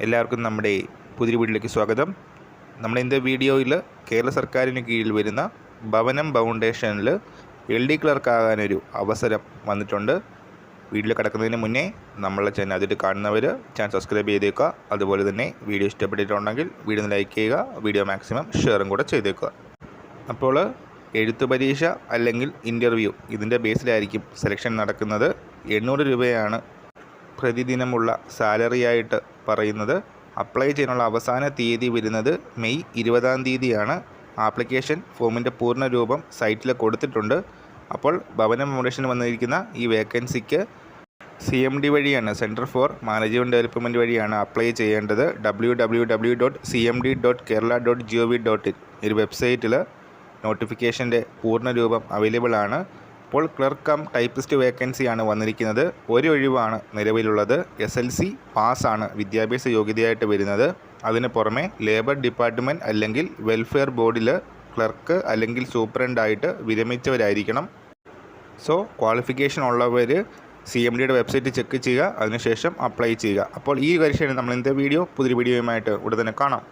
എല്ലാവർക്കും നമ്മുടെ പുതിയ വീട്ടിലേക്ക് സ്വാഗതം. നമ്മുടെ ഇന്നത്തെ വീഡിയോയിൽ കേരള സർക്കാരിന് കീഴിൽ വരുന്ന ഭവനം ഫൗണ്ടേഷനിൽ എൽ ഡി ക്ലർക്കാകാനൊരു അവസരം വന്നിട്ടുണ്ട്. വീട്ടിൽ കിടക്കുന്നതിന് മുന്നേ നമ്മളെ ചാനൽ അതിട്ട് കാണുന്നവർ ചാനൽ സബ്സ്ക്രൈബ് ചെയ്തേക്കുക. അതുപോലെ തന്നെ വീഡിയോ ഇഷ്ടപ്പെട്ടിട്ടുണ്ടെങ്കിൽ വീഡിയോ ലൈക്ക് ചെയ്യുക വീഡിയോ മാക്സിമം ഷെയറും കൂടെ ചെയ്തേക്കുക. അപ്പോൾ എഴുത്തു പരീക്ഷ അല്ലെങ്കിൽ ഇന്റർവ്യൂ ഇതിന്റെ ബേസിലായിരിക്കും സെലക്ഷൻ നടക്കുന്നത്. എണ്ണൂറ് രൂപയാണ് പ്രതിദിനമുള്ള സാലറിയായിട്ട് പറയുന്നത് അപ്ലൈ ചെയ്യാനുള്ള അവസാന തീയതി വരുന്നത് മെയ് ഇരുപതാം തീയതിയാണ്. ആപ്ലിക്കേഷൻ ഫോമിന്റെ പൂർണ രൂപം സൈറ്റിൽ കൊടുത്തിട്ടുണ്ട്. അപ്പോൾ ഭവന ഫൗണ്ടേഷൻ വന്നിരിക്കുന്ന ഈ വേക്കൻസിക്ക് സി എം ഡി വഴിയാണ് സെന്റർ ഫോർ മാനേജ്മെന്റ് ഡെവലപ്മെന്റ് വഴിയാണ് അപ്ലൈ ചെയ്യേണ്ടത്. W W W dot C M D dot Kerala dot G O V dot in. ഒരു വെബ്സൈറ്റിൽ നോട്ടിഫിക്കേഷന്റെ പൂർണ രൂപം അവൈലബിൾ ആണ് ഇപ്പോൾ ക്ലർക്ക് കം ടൈപ്പിസ്റ്റ് വേക്കൻസിയാണ് വന്നിരിക്കുന്നത്. ഒരു ഒഴിവാണ് നിലവിലുള്ളത്. എസ് എൽ സി പാസ്സാണ് വിദ്യാഭ്യാസ യോഗ്യതയായിട്ട് വരുന്നത്. അതിന് പുറമെ ലേബർ ഡിപ്പാർട്ട്മെന്റ് അല്ലെങ്കിൽ വെൽഫെയർ ബോർഡിൽ ക്ലർക്ക് അല്ലെങ്കിൽ സൂപ്രണ്ടായിട്ട് വിരമിച്ചവരായിരിക്കണം. സോ ക്വാളിഫിക്കേഷൻ ഉള്ളവർ സി എം ഡിയുടെ വെബ്സൈറ്റ് ചെക്ക് ചെയ്യുക. അതിനുശേഷം അപ്ലൈ ചെയ്യുക. അപ്പോൾ ഈ കാര്യമാണ് നമ്മൾ ഇന്നത്തെ വീഡിയോ പുതിയ വീഡിയോയുമായിട്ട് ഉടൻ തന്നെ കാണാം.